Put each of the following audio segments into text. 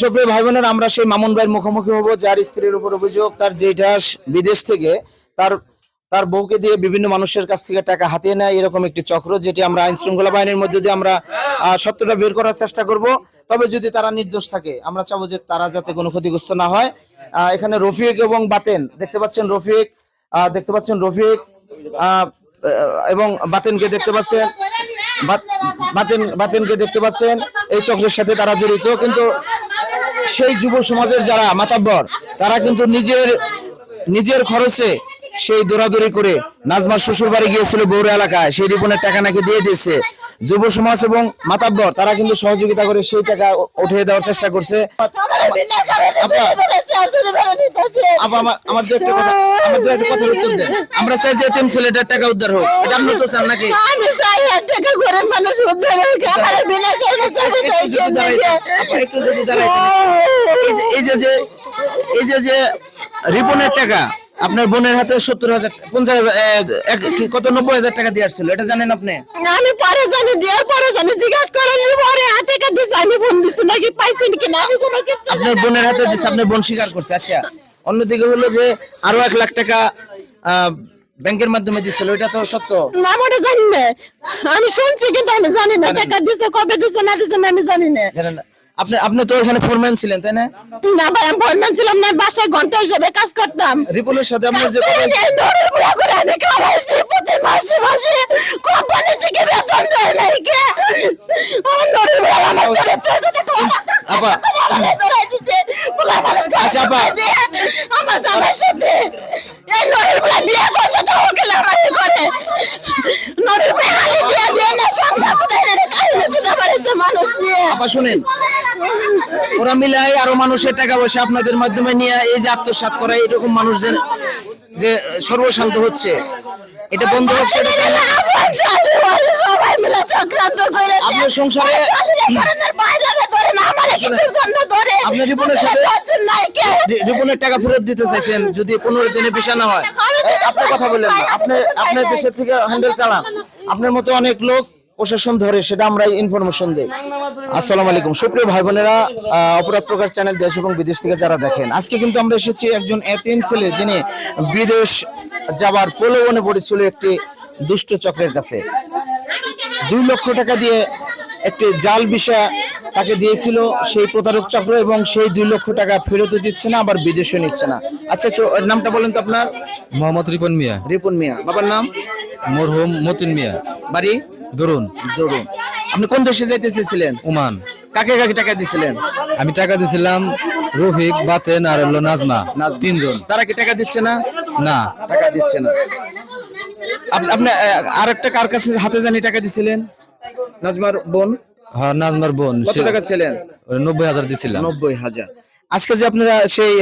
সুপ্রিয় ভাই বোনেরা আমরা সেই মামুন ভাইয়ের মুখোমুখি হব, যার স্ত্রীর উপর অভিযোগ, তার যেটা বিদেশ থেকে, তার তার বউকে দিয়ে বিভিন্ন মানুষের কাছ থেকে টাকা হাতিয়ে নেয়, এরকম একটি চক্র, যেটি আমরা আইন শৃঙ্খলা বাহিনীর মধ্যে দিয়ে আমরা সত্যটা বের করার চেষ্টা করব। তবে যদি তারা নির্দোষ থাকে, আমরা চাবো যে তারা যাতে কোনো ক্ষতিগ্রস্ত না হয়। এখানে রফিক এবং বাতেন, দেখতে পাচ্ছেন রফিক দেখতে পাচ্ছেন রফিক এবং বাতেনকে দেখতে পাচ্ছেন। বাতেন বাতেনকে দেখতে পাচ্ছেন, এই চক্রের সাথে তারা জড়িত। কিন্তু সেই যুব সমাজের যারা মাতাব্বর, তারা কিন্তু নিজের নিজের খরচে সেই দৌড়াদৌড়ি করে নাজমার শ্বশুর বাড়ি গিয়েছিল গৌর এলাকায়। সেই রিপনের টাকা নাকি দিয়ে দিয়েছে। যুব সমাজ এবং মাতাব্বর তারা কিন্তু সহযোগিতা করে সেই টাকা উঠিয়ে দেওয়ার চেষ্টা করছে। আমার চাই যে এতিম ছেলেটার টাকা উদ্ধার হোক। এটা আপনি তো চান নাকি? আমি চাই টাকা মানুষ উদ্ধার হোক। আমার বিনা কারণে চাকরি দাঁড়াইতেন। এই যে এই যে যে এই যে যে রিপনের টাকা আপনার বোনের হাতে সত্তর হাজার পঞ্চাশ হাজার কত নব্বই হাজার টাকা দিয়ে আসছিল এটা জানেন আপনি? আমি পরে জানি দেওয়ার পরে জানি জিজ্ঞাসা করেন পরে আর টাকা দিছে আমি ফোন দিছি নাকি পাইছেন কিনা? আমি কোনো আপনার বোনের হাতে দিচ্ছে আপনার বোন স্বীকার করছে আচ্ছা। অন্যদিকে হলো যে আরও এক লাখ টাকা আহ, ব্যাংকের মাধ্যমে দিছিল এটা তো সত্য। না ওটা জানি না। আমি শুনছি কিন্তু আমি জানি না টাকা দিছে কবে দিছে না দিছে না আমি জানি না? আপনি আপনি তো এখানে ফোরম্যান ছিলেন তাই না? না ভাই আমি ফোন ছিলাম না বাসায় ঘণ্টা হিসেবে কাজ করতাম। রিপনের সাথে আপনার যে নড়ের করে আমি খাওয়াইছি প্রতি মাসে মাসে। কোম্পানি থেকে বেতন দেয় নাই কে আমার চরিত্রের কথা আপা। আচ্ছা, আপা। আমার জামার সাথে। এই নড়ের বুড়া বিয়ে করছে তো ওকে আমার বিয়ে দিয়ে না দেয় না কাহিনী চিন্তা পারিছে মানুষ দিয়ে। আপা শুনেন। ওরা মিলাই আরও মানুষের টাকা পয়সা আপনাদের মাধ্যমে নিয়ে এই যে আত্মসাৎ করা এরকম মানুষ যে সর্বশান্ত হচ্ছে। এটা বন্ধ হচ্ছে সবাই মিলে চক্রান্ত করে আপনার সংসারে আপনার সাথে- রিপনের টাকা ফেরত দিতে চাইছেন যদি পনেরো দিনে বিষা না হয় কথা বললেন না আপনি আপনার দেশের থেকে হ্যান্ডেল চালান। আপনার মতো অনেক লোক প্রশাসন ধরে সেটা আমরা ইনফরমেশন দিই। আসসালামু আলাইকুম। সুপ্রিয় ভাই বোনেরা অপরাধ প্রকাশ চ্যানেল দেশ এবং বিদেশ থেকে যারা দেখেন আজকে কিন্তু আমরা এসেছি একজন এতিম ছেলে যিনি বিদেশ যাবার প্রলোভনে পড়েছিল একটি দুষ্ট চক্রের কাছে। দুই লক্ষ টাকা দিয়ে একটি জাল বিষা তাকে দিয়েছিল সেই প্রতারক চক্র এবং সেই দুই লক্ষ টাকা ফেরত দিচ্ছে না আবার বিদেশে নিচ্ছে না। আচ্ছা নামটা বলেন তো আপনার। মোহাম্মদ রিপন মিয়া। রিপন মিয়া। বাবার নাম? মরহুম মতিন মিয়া। বাড়ি? ধরুন। দরুন আপনি কোন দেশে যাইতে চেয়েছিলেন ওমান। কাকে কাকে টাকা দিছিলেন? আমি টাকা দিছিলাম রফিক বাতেন আর হলো নাজমা। তিনজন। তারা কি টাকা দিচ্ছে না? না। টাকা দিচ্ছে না। আপ- আপনি আর একটা কার কাছে হাতে জানি টাকা দিছিলেন? নাজমার বোন? হ্যাঁ নাজমার বোন কত টাকা ছিলেন নব্বই হাজার দিছিলাম। নব্বই হাজার। আজকে যে আপনারা সেই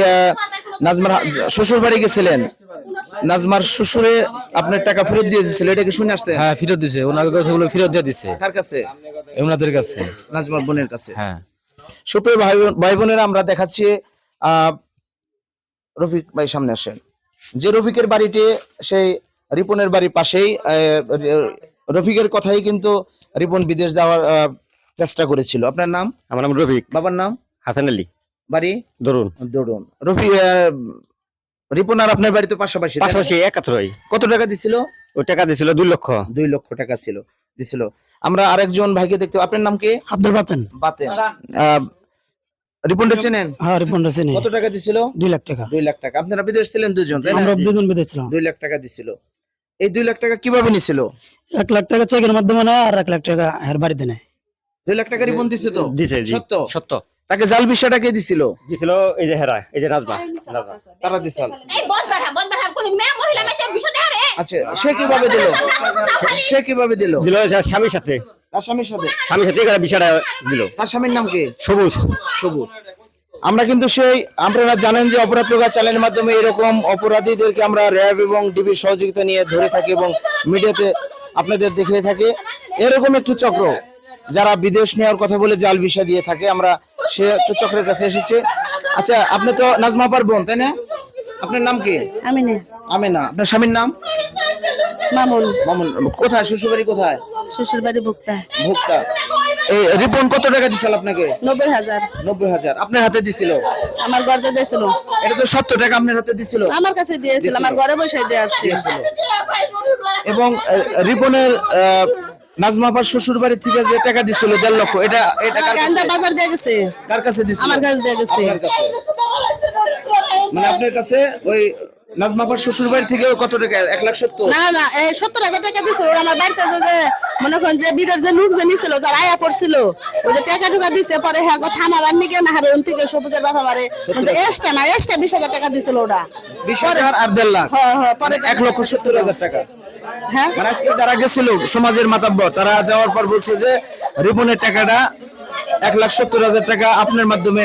নাজমার শ্বশুর বাড়ি গেছিলেন নাজমার শ্বশুরে আপনার টাকা ফেরত দিয়ে দিয়েছিল এটা কি শুনে আসছে? হ্যাঁ ফেরত দিছে ওনার কাছে ওগুলো ফেরত দিয়ে দিছে। কার কাছে? ওনাদের কাছে। নাজমার বোনের কাছে। হ্যাঁ। সুপ্রিয় ভাই ভাই বোনেরা আমরা দেখাচ্ছি রফিক ভাই সামনে আসেন। যে রফিকের বাড়িটি সেই রিপনের বাড়ির পাশেই আহ, রফিকের কথাই কিন্তু রিপন বিদেশ যাওয়ার আহ, চেষ্টা করেছিল। আপনার নাম? আমার নাম রফিক। বাবার নাম? হাসান আলী। বাড়ি? দরুন। রফি আহ, রিপন আর আপনার বাড়ি তো পাশাপাশি না? পাশাপাশি একাত্তরই। কত টাকা দিছিল? ওই টাকা দিয়েছিল দুই লক্ষ। দুই লক্ষ টাকা ছিল দিছিল। আমরা আরেকজন ভাইকে দেখতে আপনার নাম কি? আব্দুল বাতেন। বাতেন। রিপনটা চেনেন? হ্যাঁ রিপন রাসিনী কত টাকা দিছিল? দুই লাখ টাকা। দুই লাখ টাকা। আপনারা বিদেশ ছিলেন দুজন তাই না? আমরা দুজন বেঁধেছিলাম দুই লাখ টাকা দিছিল। এই দুই লাখ টাকা কীভাবে নিছিল? এক লাখ টাকা চেকের মাধ্যমে নেয় আর এক লাখ টাকা এর বাড়িতে নেয়। দুই লাখ টাকা রিপন দিছে তো? দিছে জি। সত্য? সত্য। তাকে জাল বিষয়টা কে দিছিল? দিছিল এই যে হেরা এই যে রাজবা রাজবা। তারা দিছিল। এই বদ বাড়া বদ বাড়া কোন মেয়ে মহিলা মেশে বিষয় দেয় রে আচ্ছা সে কীভাবে দিল? সে কীভাবে দিল? দিল স্বামীর সাথে। তার স্বামীর সাথে? স্বামীর সাথে বিষয়টা দিল। তার স্বামীর নাম কি? সবুজ। সবুজ। আমরা কিন্তু সেই আপনারা জানেন যে অপরাধ প্রকাশ চ্যানেলের মাধ্যমে এরকম অপরাধীদেরকে আমরা র্যাব এবং ডিবির সহযোগিতা নিয়ে ধরে থাকি এবং মিডিয়াতে আপনাদের দেখিয়ে থাকি। এরকম একটি চক্র। যারা বিদেশ নেওয়ার কথা বলে জাল ভিসা দিয়ে থাকে আমরা সে একটু চক্রের কাছে এসেছে। আচ্ছা আপনি তো নাজমা পার বোন তাই না? আপনার নাম কি? আমি না আমেনা। আপনার স্বামীর নাম? মামুন। মামুন কোথায়? শ্বশুরবাড়ি কোথায়? শ্বশুর বাড়ি ভুক্তা। ভোক্তা। এই রিপন কত টাকা দিছিল আপনাকে? নব্বই হাজার। নব্বই হাজার। আপনার হাতে দিছিল? আমার গর্জে দিয়েছিল। এটা তো সত্তর টাকা আপনার হাতে দিছিল। আমার কাছে দিয়েছিল আমার ঘরে বসে দিয়ে আসছে। এবং রিপনের নাজমাপার শ্বশুর বাড়ি থেকে যে টাকা দিছিল দেড় লক্ষ এটা এটা বাজার দিয়ে গেছে। কার কাছে দিছিল? আমার কাছে দিয়ে গেছে। মানে আপনার কাছে ওই নাজমাপার শ্বশুর বাড়ি থেকে কত টাকা? এক লাখ সত্তর? না না এই সত্তর হাজার টাকা দিছিল। ওরা আমার বাড়িতে যে- মনে করেন যে বিদের যে লোক যে নিছিল যারা আয়া পড়ছিল ওই যে টাকা টুকা দিছে পরে হ্যাঁ গো থামাবার নিকে না হারে থেকে সবুজের বাবা মারে এসটা না এসটা বিশ হাজার টাকা দিছিল ওরা। বিশ হাজার আর দেড় লাখ? হ্যাঁ হ্যাঁ পরে এক লক্ষ সত্তর হাজার টাকা। হ্যাঁ? মানে আজকে যারা গেছিল সমাজের মাতাব্বর তারা যাওয়ার পর বলছে যে টাকাটা এক লাখ সত্তর হাজার টাকা আপনার মাধ্যমে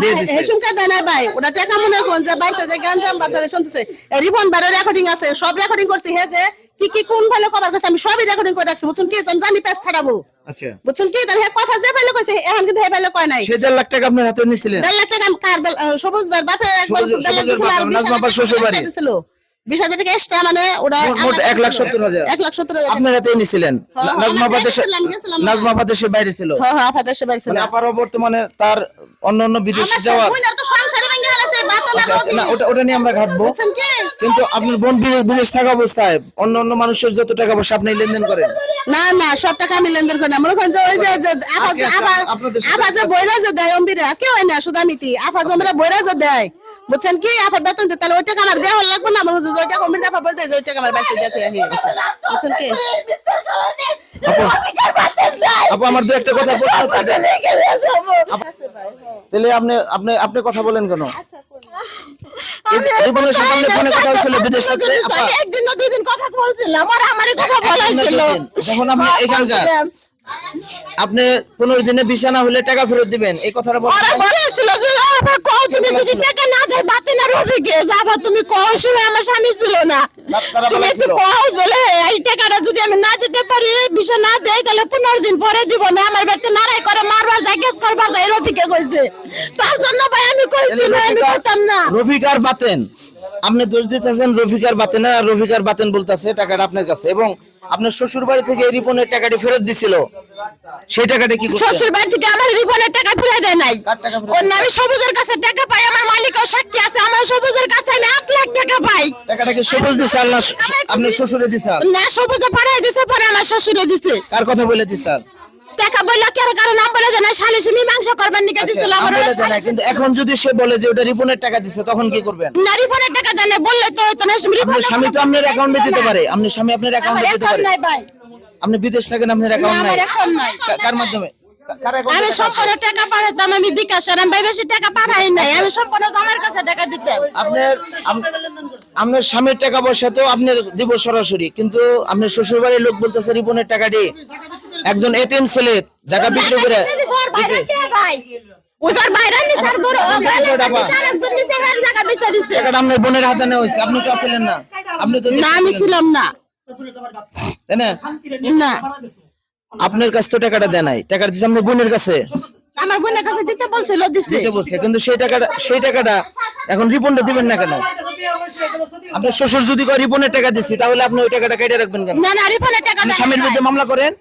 দিয়ে দিচ্ছে হেসুম কা ভাই। ওটা টাকা মনে কোন যে বাড়িতে যে গাঞ্জাম বাজারে শুনতেছে। রিফোন বাইরে রেকর্ডিং আছে সব রেকর্ডিং করছি হে যে কি কি কোন ভালো কভার করছে আমি সবই রেকর্ডিং করে রাখছি। বুঝছেন কি? জানি খাটাবো আচ্ছা। বুঝছেন কি? তাহলে কথা যে ভালো কইছে এখন কিন্তু হে ভালো কয় নাই। সেই দেড় লাখ টাকা আপনার হাতে নিয়েছিলেন দেড় লাখ টাকা আমি কার দেল- সবুজ বাপে একবার লাখ দিছিল আর দিছিল। বিশ হাজার টাকা এক্সট্রা মানে ওরা মোট- মোট আমার এক লাখ সত্তর হাজার। এক লাখ সত্তর হাজার আপনার হাতে নিয়েছিলেন বাইরে ছিল। হ্যাঁ হ্যাঁ ছিল। আপারও বর্তমানে তার অন্য অন্য বিদেশে আচ্ছা, আচ্ছা। না ওটা ওটা নিয়ে আমরা ঘাটবো। কিন্তু বোন বিদেশ- থাকা অবস্থায় অন্য অন্য মানুষের যত টাকা পয়সা আপনি লেনদেন করেন। না না সব টাকা আমি লেনদেন করি না। মনে করেন যে ওই যে যে আফা আচ্ছা, আফা আপনাদের আফা যে বইরা যে দেয় অম্বিরা কেউ হয় না সুদামিতি আফা জমিরা বইরা যে দেয়। বুঝছেন কি আফা বেতন দিতে তাহলে ওই টাকা আমার দেওয়া লাগবে না? আমার হচ্ছে যে ওই টাকা অম্বির আফা বলে যে ওই টাকা আমার বাড়িতে দিতে আহি বুঝছেন কি? আপু আমার দু একটা কথা তাহলে আপনি আপনি আপনি কথা বলেন কেন? ফোনে কথা হয়েছিল বিদেশ থাকলে আপা একদিন না দুই দিন কথা বলছিলাম আর আমারই কথা বলাইছিল। যখন আপনি এখানকার আপনি পনেরো দিনে বিছা না হলে টাকা ফেরত দিবেন এই কথাটা ওরা বলছেন বলেছিল কও তুমি যদি টাকা না দেয় বাতি না রবি গে যাবা তুমি কও সময় আমার স্বামী ছিল না। তুমি একটু কও যে এই টাকাটা যদি আমি না দিতে পারি বিষয় না দেই তাহলে পনেরো দিন পরে দিব না। আমার বাড়িতে নারাই করে মারবার যায় গ্যাস করবার যায় রবিকে কইছে। তার জন্য ভাই আমি কইছি আমি করতাম না। রফিকার বাতেন। আপনি দোষ দিতেছেন রফিকার বাতেন আর রফিকার বাতেন বলতেছে টাকাটা আপনার কাছে। এবং আপনার শ্বশুর বাড়ি থেকে রিপনের টাকাটি ফেরত দিছিল। সেই টাকাটা কি শ্বশুর বাড়ি থেকে আমার রিফান্ডের টাকা ফিরে দেয় নাই। অন্য আমি সবুজের কাছে টাকা পাই আমার মালিক ও সাক্ষী আছে আমার সবুজের কাছে আমি আট লাখ টাকা পাই। টাকাটা কি সবুজ দিছে আল্লাহ আপনার শ্বশুরে দিছে না সবুজে পাঠাই দিছে পরে আমার শ্বশুরে দিছে। কার কথা বলে দিছে টাকা বললা কারও কারও নাম বলে দেয় না মীমাংসা করবার নিকে? দিছিল আমার আচ্ছা, বলে দেয় না, কিন্তু এখন যদি সে বলে যে ওটা রিপনের টাকা দিছে তখন কি করবেন? নারী ফোনের টাকা দেয় বললে তো হতো না। আপনার স্বামী তো আপনার অ্যাকাউন্টে দিতে পারে আপনার স্বামী আপনার অ্যাকাউন্টে দিতে পারে। আপনি বিদেশ থাকেন আপনার অ্যাকাউন্ট নাই। কার মাধ্যমে? আমি সম্পূর্ণ টাকা পাঠাতাম আমি বিকাশ আর আমি ভাই বেশি টাকা পাঠাই নাই আমি সম্পূর্ণ আমার কাছে টাকা দিতাম। আপনার আপনার স্বামীর টাকা পয়সা তো আপনার দিব সরাসরি কিন্তু আপনার শ্বশুর বাড়ির লোক বলতেছে রিপনের টাকাটি একজন এতিম ছেলে জায়গা বিক্রি করে আপনার বোনের হাতে নেওয়া হয়েছে আপনি তো আসলেন না। আপনি তো না আমি ছিলাম না। তাই না? না। আপনার কাছে তো টাকাটা দেয় নাই টাকাটা দিচ্ছে আপনার বোনের কাছে। আমার বোনের কাছে দিতে বলছিল দিতে বলছে কিন্তু সেই টাকাটা সেই টাকাটা এখন রিপনটা দিবেন না কেন? আপনার শ্বশুর যদি রিপনের টাকা দিচ্ছি তাহলে আপনি ওই টাকাটা কেটে রাখবেন কেন? না না রিফান্ডের টাকা স্বামীর বিরুদ্ধে মামলা করেন?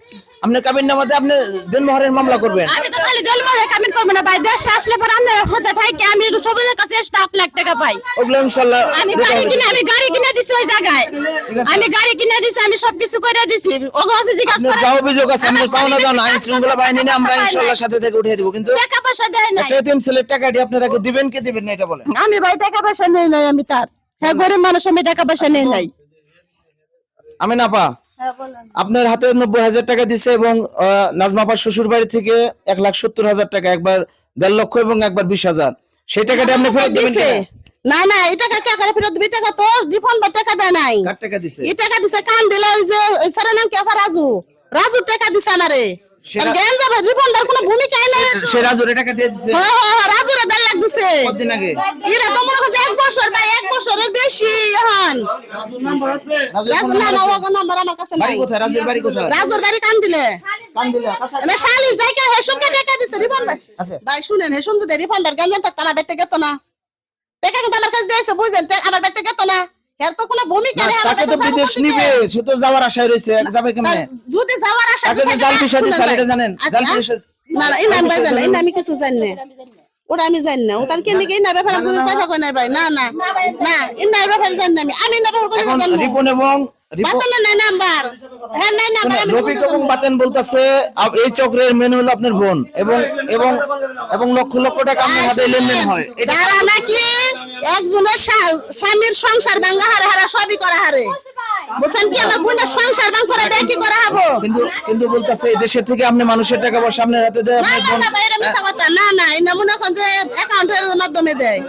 আপনার কাবিন নামাতে আপনি দিনমোহরের মামলা করবেন। আমি তো খালি দেল মারে কামিন করব না ভাই। দেশে আসলে পর আমরা হতে থাকি আমি সবুজের কাছে আট লাখ টাকা পাই। ওগুলো ইনশাল্লাহ আমি গাড়ি। কিনে আমি গাড়ি কিনে দিছি ওই জায়গায়। আমি গাড়ি কিনে দিছি আমি সবকিছু করে দিছি। ওগো আছে জিজ্ঞাসা করে যা অভিযোগ আছে আমার পাও না জানো আইন শৃঙ্খলা বাহিনী নিয়ে আমরা টাকা নাই। সাথে থেকে উঠিয়ে দিব। কিন্তু টাকা পয়সা দেয় একটা এতিম ছেলের টাকাটি আপনারা কি দিবেন কি দিবেন না এটা বলেন। আমি ভাই টাকা পয়সা নেই নাই আমি তার। হ্যাঁ গরিব মানুষ আমি টাকা পয়সা নেই নাই। আমি না পা আপনার হাতে নব্বই হাজার টাকা দিছে এবং নাজমাপার শ্বশুর বাড়ি থেকে এক লাখ সত্তর হাজার টাকা একবার দেড় লক্ষ এবং একবার বিশ হাজার। সেই টাকাটি আপনি ফেরত দিবেন? না না এই টাকা কে করে ফেরত দিবি? টাকা তো রিফান্ড বা টাকা দেয় নাই। কার টাকা দিছে? এই টাকা দিছে কান দিলে ওই যে ওই স্যারের নাম কেফা রাজু? রাজু টাকা দিছে আমারে। জ্ঞান যাবে রিফান্ডের কোনো ভূমিকাই নাই। সে রাজুরে টাকা দিয়ে দিছে। হ্যাঁ হ্যাঁ হ্যাঁ লাখ দিছে এরা তো মনে করছে এক বছর ভাই এক বছরের বেশি এখন। রাজু না না ওগো নাম্বার আমার কাছে নাই। রাজুর বাড়ি কোথায়? রাজুর বাড়ি কান দিলে কান্দিলা কাঁচা- না শালিশ জায়গা হেসুমকে টাকা দিছে রিফান্ড আচ্ছা। ভাই শুনেন হেসুম যদি রিফান্ড গঞ্জাম থাকতো আমার বাড়িতে গেত না। কিন্তু আমার কাছে দিয়েছে বুঝলেন আমার বাড়িতে গেত না। আমার যাওয়ার আশায় রয়েছে। যাবে কেমনে? যদি যাওয়ার আশা জাল বিষয় জানেন? জাল বিষয় না না এই নাম ভাই এই নাম কিছু জানি। না ওটা আমি জানি না। ওটার কেন এই না ব্যাপারে কোনো কথা কই নাই ভাই। না না। না ব্যাপারে জানি না আমি। আমি না ব্যাপারে জানি রিপন এবং নাম্বার। হ্যাঁ নাই নাম্বার আমি রফিক এবং বাতেন বলতেছে এই চক্রের মেন হলো আপনার বোন এবং এবং এবং লক্ষ লক্ষ টাকা আপনার হাতে লেনদেন হয়। যারা নাকি একজনের স্বামীর সংসার ভাঙ্গা হারে হারা সবই করা হারে। বুঝছেন কি? আমার বোনের সংসার ভাঙছরে ব্যাংকি করা হব? কিন্তু কিন্তু বলতেছে এই দেশের থেকে আপনি মানুষের টাকা পয়সা আপনার হাতে দেয় না না না ভাই এটা মিথ্যা কথা। না না এই নমুনা দেয়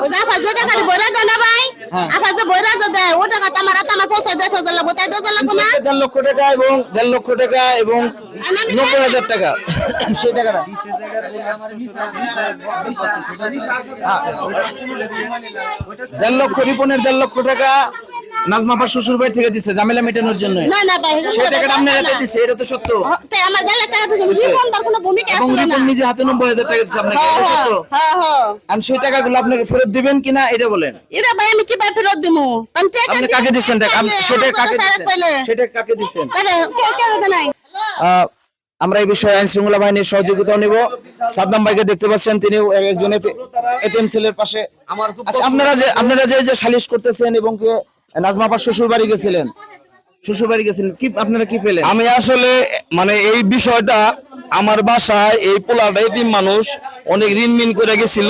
ওই যে আপা যে টাকাটি বইরা দেয় না ভাই হ্যাঁ। আপা যে বইরা যে দেয় ওই টাকা আমার আমার পয়সা লাগবো তাই দিয়ে লাগবো না দেড় লক্ষ টাকা এবং দেড় লক্ষ টাকা এবং আর আমি নব্বই হাজার টাকা সেই টাকাটা দেড় লক্ষ রিপনের দেড় লক্ষ টাকা নাজমাপার শ্বশুর বাড়ি থেকে দিচ্ছে ঝামেলা মেটানোর জন্য। না না ভাই সেই টাকাটা। দিচ্ছে এটা তো সত্য। তাই আমার টাকা কোনো ভূমিকা আসলে না। নিজে হাতে নব্বই হাজার টাকা দিচ্ছে আপনাকে হ্যাঁ এটা হ্যাঁ সত্য? হ্যাঁ হ্যাঁ। আমি সেই টাকাগুলো আপনাকে ফেরত দিবেন কিনা এটা বলেন। এটা ভাই আমি কীভাবে ফেরত কারণ টাকা আপনি কাকে দিচ্ছেন? টাকা সেটা কাকে পাইলে। সেটা কাকে দিচ্ছেন? তাহলে কে- কে রোদে নাই? আহ, আমরা এই বিষয়ে আইন শৃঙ্খলা বাহিনীর সহযোগিতা নিব। সাদ্দাম ভাইকে দেখতে পাচ্ছেন তিনি একজন এটিএম সেলের পাশে। আচ্ছা, আপনারা যে আপনারা যে যে সালিশ করতেছেন এবং কি নাজমাপার শ্বশুর বাড়ি গেছিলেন। শ্বশুর বাড়ি গেছিলেন। কি আপনারা কি পেলেন? আমি আসলে মানে এই বিষয়টা আমার বাসায়, এই পোলাটা মানুষ, অনেক ঋণ মিন করে গেছিল।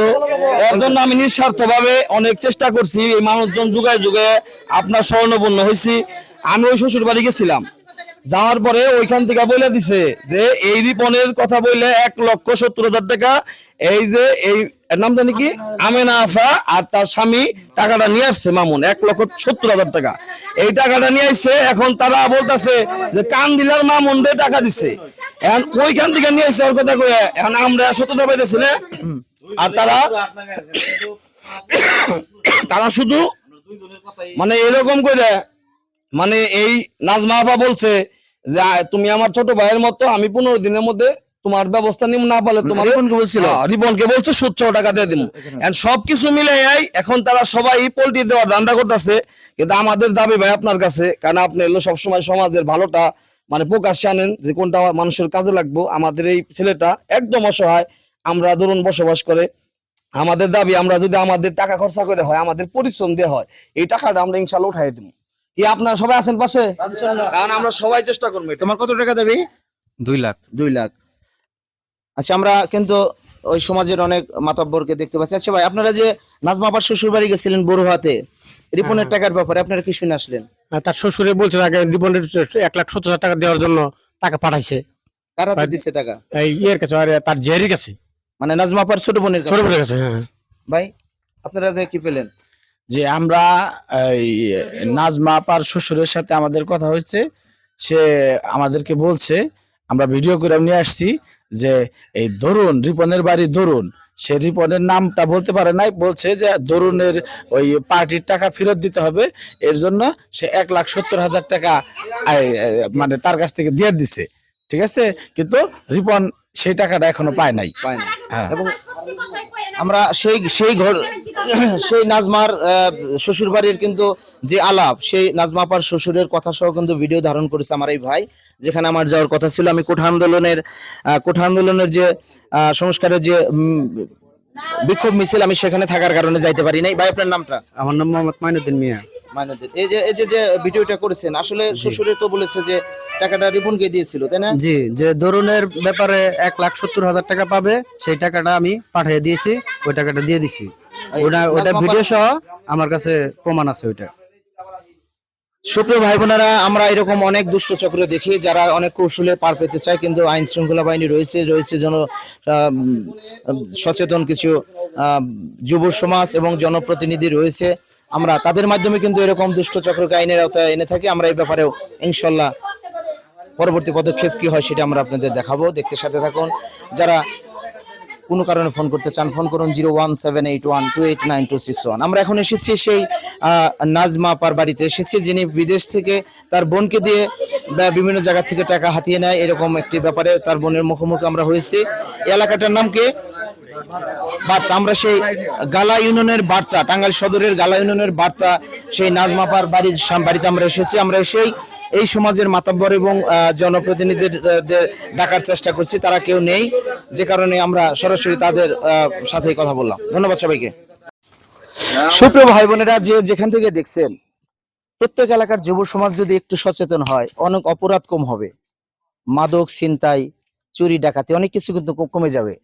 এর আমি নিঃস্বার্থভাবে অনেক চেষ্টা করছি, এই মানুষজন যুগায় যুগে আপনার স্বর্ণপূর্ণ হয়েছি। আমি ওই শ্বশুর বাড়ি গেছিলাম। যাওয়ার পরে ওইখান থেকে বলে দিছে যে এই রিপনের কথা বললে এক লক্ষ সত্তর হাজার টাকা। এই যে এই নাম জানি কি? আমেনা আফা আর তার স্বামী টাকাটা নিয়ে আসছে মামুন, এক লক্ষ সত্তর হাজার টাকা। এই টাকাটা নিয়ে আসছে এখন তারা বলতেছে যে কান দিলার মামুন রে টাকা দিছে। এখন ওইখান থেকে নিয়ে আসছে ওর কথা কয়ে, এখন আমরা সত্যতা পাইতেছি না। আর তারা তারা শুধু মানে এরকম করে মানে এই নাজমা আপা বলছে যে তুমি আমার ছোট ভাইয়ের মতো আমি পনেরো দিনের মধ্যে তোমার ব্যবস্থা নিম না পারলে তোমার রিপনকে বলছিল? রিপনকে বলছে সহ টাকা দিয়ে দিব সবকিছু মিলে এখন তারা সবাই পোল্ট্রি দেওয়ার ধান্দা করতেছে। কিন্তু আমাদের দাবি ভাই আপনার কাছে কারণ আপনি এলো সবসময় সমাজের ভালোটা মানে প্রকাশ্যে আনেন যে কোনটা মানুষের কাজে লাগবো। আমাদের এই ছেলেটা একদম অসহায় আমরা ধরুন বসবাস করে। আমাদের দাবি আমরা যদি আমাদের টাকা খরচা করে হয় আমাদের পরিশ্রম দিয়ে হয় এই টাকাটা আমরা ইনশাল্লাহ উঠাই দিব কি আপনারা সবাই আছেন পাশে? কারণ আমরা সবাই চেষ্টা করব তোমার কত টাকা দেবে? দুই লাখ। দুই লাখ। আচ্ছা আমরা কিন্তু ওই সমাজের অনেক মাতব্বরকে দেখতে পাচ্ছি। আচ্ছা ভাই আপনারা যে নাজমা নাজমাপার শ্বশুর বাড়ি গেছিলেন বড়ুয়াতে রিপনের টাকার ব্যাপারে আপনারা কি শুনে আসলেন? তার শ্বশুরে বলছে আগে রিপনের এক লাখ সত্তর হাজার টাকা দেওয়ার জন্য টাকা পাঠাইছে। কারা দিচ্ছে টাকা? এই ইয়ের কাছে আর তার জেরির কাছে। মানে নাজমাপার ছোট বোনের কাছে। ছোট বোনের কাছে হ্যাঁ। ভাই আপনারা যে কি পেলেন? যে আমরা এই নাজমা আপার শ্বশুরের সাথে আমাদের কথা হয়েছে সে আমাদেরকে বলছে আমরা ভিডিও করে নিয়ে আসছি যে এই দরুন রিপনের বাড়ি দরুন সে রিপনের নামটা বলতে পারে নাই বলছে যে দরুনের ওই পার্টির টাকা ফেরত দিতে হবে এর জন্য সে এক লাখ সত্তর হাজার টাকা মানে তার কাছ থেকে দিয়ে দিছে ঠিক আছে? কিন্তু রিপন সেই টাকাটা এখনও পায় নাই। পায় না হ্যাঁ। এবং আমরা সেই সেই ঘর সেই নাজমার শ্বশুর বাড়ির কিন্তু যে আলাপ সেই নাজমা নাজমাপার শ্বশুরের কথা সহ কিন্তু ভিডিও ধারণ করেছে আমার এই ভাই যেখানে আমার যাওয়ার কথা ছিল। আমি কোঠা আন্দোলনের কোঠা আন্দোলনের যে সংস্কারের যে বিক্ষোভ মিছিল আমি সেখানে থাকার কারণে যাইতে পারি নাই। ভাই আপনার নামটা? আমার নাম মোহাম্মদ মাইনুদ্দিন মিয়া। মাইনুদ্দিন। এই যে এই যে যে ভিডিওটা করেছেন আসলে শ্বশুরে তো বলেছে যে টাকাটা রিপনকে দিয়েছিল তাই না? জি যে দরুনের ব্যাপারে এক লাখ সত্তর হাজার টাকা পাবে সেই টাকাটা আমি পাঠিয়ে দিয়েছি ওই টাকাটা দিয়ে দিছি। ওটা ওটা ভিডিও সহ আমার কাছে প্রমাণ আছে ওইটা। সুপ্রিয় ভাই বোনেরা আমরা এরকম অনেক দুষ্ট চক্র দেখি যারা অনেক কৌশলে পার পেতে চায় কিন্তু আইন শৃঙ্খলা বাহিনী রয়েছে রয়েছে জন আহ, সচেতন কিছু যুব সমাজ এবং জনপ্রতিনিধি রয়েছে। আমরা তাদের মাধ্যমে কিন্তু এরকম দুষ্ট চক্রকে আইনের আওতায় এনে থাকি আমরা এই ব্যাপারেও ইনশাল্লাহ পরবর্তী পদক্ষেপ কি হয় সেটা আমরা আপনাদের দেখাবো। দেখতে সাথে থাকুন। যারা কোনো কারণে ফোন করতে চান, ফোন করুন zero one seven eight one two eight nine two six one. আমরা এখন এসেছি সেই নাজমা আপার বাড়িতে। এসেছি যিনি বিদেশ থেকে তার বোনকে দিয়ে বিভিন্ন জায়গা থেকে টাকা হাতিয়ে নেয়, এরকম একটি ব্যাপারে তার বোনের মুখোমুখি আমরা হয়েছি। এলাকাটার নাম কি? বার্তা, আমরা সেই গালা ইউনিয়নের বার্তা, টাঙ্গাইল সদরের গালা ইউনিয়নের বার্তা, সেই নাজমাপার বাড়ির বাড়িতে আমরা এসেছি। আমরা এসেই এই সমাজের মাতাব্বর এবং জনপ্রতিনিধিদের ডাকার চেষ্টা করছি। তারা কেউ নেই, যে কারণে আমরা সরাসরি তাদের সাথেই কথা বললাম। ধন্যবাদ সবাইকে। সুপ্রিয় ভাই বোনেরা, যে যেখান থেকে দেখছেন, প্রত্যেক এলাকার যুব সমাজ যদি একটু সচেতন হয়, অনেক অপরাধ কম হবে। মাদক, ছিনতাই, চুরি, ডাকাতি, অনেক কিছু কিন্তু কমে যাবে।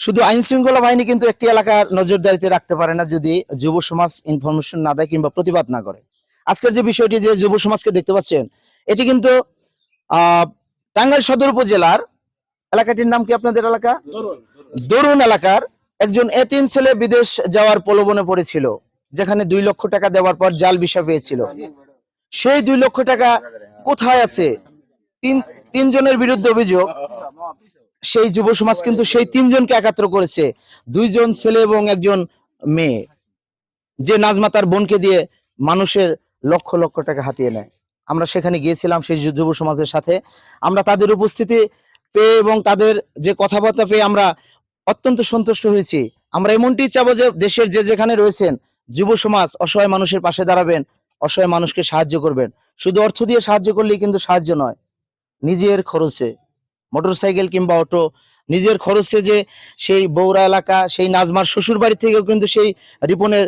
শুধু আইন শৃঙ্খলা বাহিনী কিন্তু একটি এলাকার নজরদারিতে রাখতে পারে না যদি যুব সমাজ ইনফরমেশন না দেয় কিংবা প্রতিবাদ না করে। আজকের যে বিষয়টি যে যুব সমাজকে দেখতে পাচ্ছেন এটি কিন্তু টাঙ্গাইল সদর উপজেলার এলাকাটির নাম কি আপনাদের এলাকা? দরুন এলাকার একজন এতিম ছেলে বিদেশ যাওয়ার প্রলোভনে পড়েছিল যেখানে দুই লক্ষ টাকা দেওয়ার পর জাল বিষা পেয়েছিল। সেই দুই লক্ষ টাকা কোথায় আছে? তিন তিনজনের বিরুদ্ধে অভিযোগ। সেই যুব সমাজ কিন্তু সেই তিনজনকে একাত্র করেছে। দুইজন ছেলে এবং একজন মেয়ে। যে নাজমা তার বোনকে দিয়ে মানুষের লক্ষ লক্ষ টাকা হাতিয়ে নেয়। আমরা সেখানে গিয়েছিলাম সেই যুব সমাজের সাথে। আমরা তাদের উপস্থিতি পেয়ে এবং তাদের যে কথাবার্তা পেয়ে আমরা অত্যন্ত সন্তুষ্ট হয়েছি। আমরা এমনটি চাবো যে দেশের যে যেখানে রয়েছেন যুব সমাজ অসহায় মানুষের পাশে দাঁড়াবেন অসহায় মানুষকে সাহায্য করবেন। শুধু অর্থ দিয়ে সাহায্য করলেই কিন্তু সাহায্য নয় নিজের খরচে। মোটরসাইকেল কিংবা অটো নিজের খরচে যে সেই বৌরা এলাকা সেই নাজমার শ্বশুর বাড়ি থেকেও কিন্তু সেই রিপনের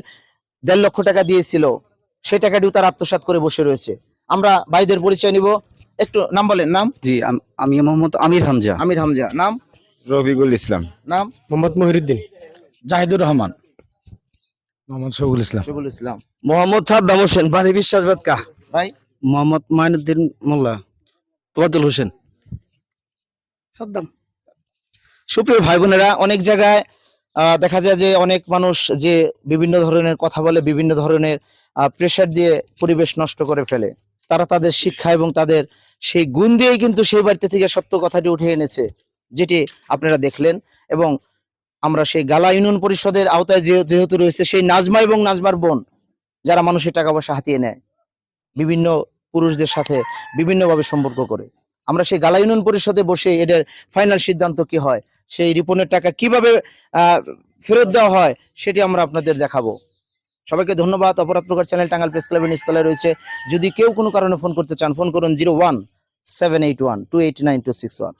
দেড় লক্ষ টাকা দিয়েছিল। সেই টাকাটিও তার আত্মসাৎ করে বসে রয়েছে। আমরা ভাইদের পরিচয় নিব। একটু নাম বলেন নাম? জি আমি মোহাম্মদ আমির হামজা। আমির হামজা নাম? রফিকুল ইসলাম। নাম? মোহাম্মদ মহিরুদ্দিন। জাহিদুর রহমান। মোহাম্মদ শফিকুল ইসলাম। ইসলাম। মোহাম্মদ সাদ্দাম হোসেন বাড়ি বিশ্বাস ভাই? মোহাম্মদ মাইনুদ্দিন মোল্লা। তোয়াজুল হোসেন। সাদ্দাম। সুপ্রিয় ভাই বোনেরা অনেক জায়গায় দেখা যায় যে অনেক মানুষ যে বিভিন্ন ধরনের কথা বলে, বিভিন্ন ধরনের প্রেশার দিয়ে পরিবেশ নষ্ট করে ফেলে। তারা তাদের শিক্ষা এবং তাদের সেই গুণ দিয়েই কিন্তু সেই বাড়িতে থেকে সত্য কথাটি উঠে এনেছে, যেটি আপনারা দেখলেন এবং আমরা সেই গালা ইউনিয়ন পরিষদের আওতায় যেহেতু রয়েছে, সেই নাজমা এবং নাজমার বোন, যারা মানুষের টাকা পয়সা হাতিয়ে নেয়, বিভিন্ন পুরুষদের সাথে বিভিন্নভাবে সম্পর্ক করে। আমরা সেই গালা ইউনিয়ন পরিষদে বসে এদের ফাইনাল সিদ্ধান্ত কি হয়, সেই রিপনের টাকা কীভাবে ফেরত দেওয়া হয়, সেটি আমরা আপনাদের দেখাবো। সবাইকে ধন্যবাদ। অপরাধ প্রকার চ্যানেল টাঙ্গাল প্রেস ক্লাবের নিচতলায় রয়েছে। যদি কেউ কোনো কারণে ফোন করতে চান ফোন করুন zero one seven eight one two eight nine two six one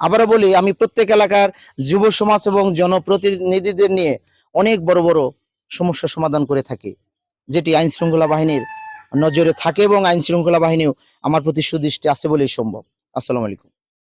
আবারও বলি, আমি প্রত্যেক এলাকার যুব সমাজ এবং জনপ্রতিনিধিদের নিয়ে অনেক বড় বড় সমস্যার সমাধান করে থাকি, যেটি আইন শৃঙ্খলা বাহিনীর নজরে থাকে এবং আইন শৃঙ্খলা বাহিনীও আমার প্রতি সুদৃষ্টি আছে বলেই সম্ভব। আসসালামু আলাইকুম।